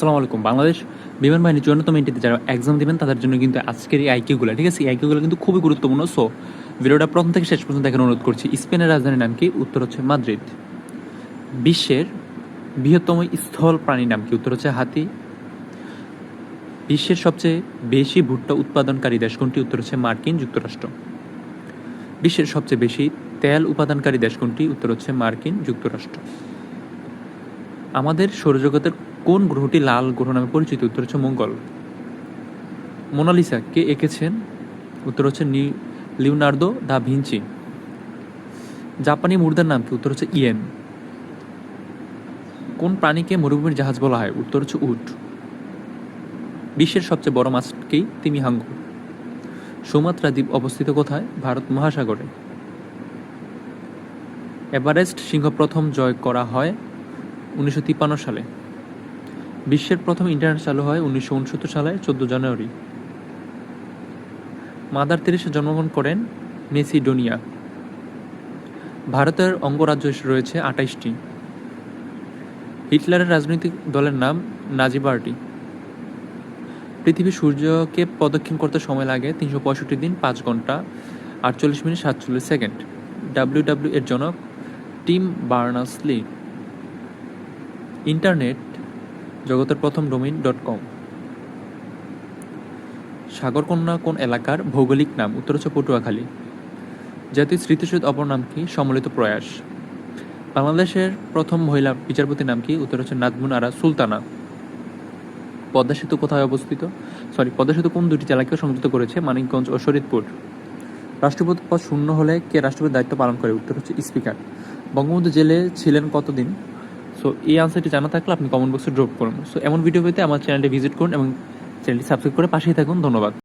আসসালামু আলাইকুম। বাংলাদেশ বিমান বাহিনীর চূড়ান্তম এন্ট্রিতে যারা এক্সাম দিবেন, তাদের জন্য কিন্তু আজকের এই আইকিউগুলো ঠিক আছে? এই আইকিউগুলো কিন্তু খুবই গুরুত্বপূর্ণ। সো ভিডিওটা প্রথম থেকে শেষ পর্যন্ত দেখার অনুরোধ করছি। স্পেনের রাজধানীর নাম কি? উত্তর হচ্ছে মাদ্রিদ। বিশ্বের বৃহত্তম স্থল প্রাণীর নাম কি? উত্তর হচ্ছে হাতি। বিশ্বের সবচেয়ে বেশি ভুট্টা উৎপাদনকারী দেশ কোনটি? উত্তর হচ্ছে মার্কিন যুক্তরাষ্ট্র। বিশ্বের সবচেয়ে বেশি তেল উপাদানকারী দেশ কোনটি? উত্তর হচ্ছে মার্কিন যুক্তরাষ্ট্র। আমাদের সৌরজগতের কোন গ্রহটি লাল গ্রহ নামে পরিচিত? উত্তর হচ্ছে মঙ্গল। মোনালিসা, কে এঁকেছেন? উত্তর হচ্ছে লিওনার্দো দা ভিঞ্চি। জাপানি মুর্দার নাম কি? উত্তর হচ্ছে ইয়েন। কোন প্রাণীকে মরুভূমির জাহাজ বলা হয়? উত্তর হচ্ছে উট। বিশ্বের সবচেয়ে বড় মাছটি তিমি হাঙ্গর সুমাত্রা দ্বীপ অবস্থিত কোথায়? ভারত মহাসাগরে। এভারেস্ট সিংহ প্রথম জয় করা হয় উনিশশো তিপ্পান্ন সালে। বিশ্বের প্রথম ইন্টারনেট চালু হয় উনিশশো উনসত্তর সালে চোদ্দ জানুয়ারি। মাদার তেরেসা জন্মগ্রহণ করেন মেসিডোনিয়া। ভারতের অঙ্গরাজ্য রয়েছে আটাইশটি হিটলারের রাজনৈতিক দলের নাম নাজি পার্টি পৃথিবী সূর্যকে প্রদক্ষিণ করতে সময় লাগে তিনশো পঁয়ষট্টি দিন পাঁচ ঘণ্টা আটচল্লিশ মিনিট সাতচল্লিশ সেকেন্ড। ডাব্লিউ ডাব্লিউ এর জনক টিম বার্নার্স লি ইন্টারনেট জগতের প্রথম ডোমেইন ডট কম। সাগরকন্যা কোন এলাকার ভৌগোলিক নাম? উত্তর হচ্ছে পটুয়াখালী। জাতীয় স্মৃতিসৌধ অপর নাম কি? সম্মিলিত প্রয়াস। বাংলাদেশের প্রথম মহিলা বিচারপতির নাম কি? উত্তর হচ্ছে নাজমুন আরা সুলতানা। পদ্মা সেতু কোথায় অবস্থিত? সরি, পদ্মা সেতু কোন দুটি জেলাকে সংযুক্ত করেছে? মানিকগঞ্জ ও শরীদপুর। রাষ্ট্রপতি পদ শূন্য হলে কে রাষ্ট্রপতির দায়িত্ব পালন করে? উত্তর হচ্ছে স্পিকার। বঙ্গবন্ধু জেলে ছিলেন কতদিন? সো এই আনসারটি জানা থাকলে আপনি কমেন্ট বক্সে ড্রপ করুন। সো এমন ভিডিও পেতে আমার চ্যানেলটি ভিজিট করুন এবং চ্যানেলটি সাবস্ক্রাইব করে পাশেই থাকুন। ধন্যবাদ।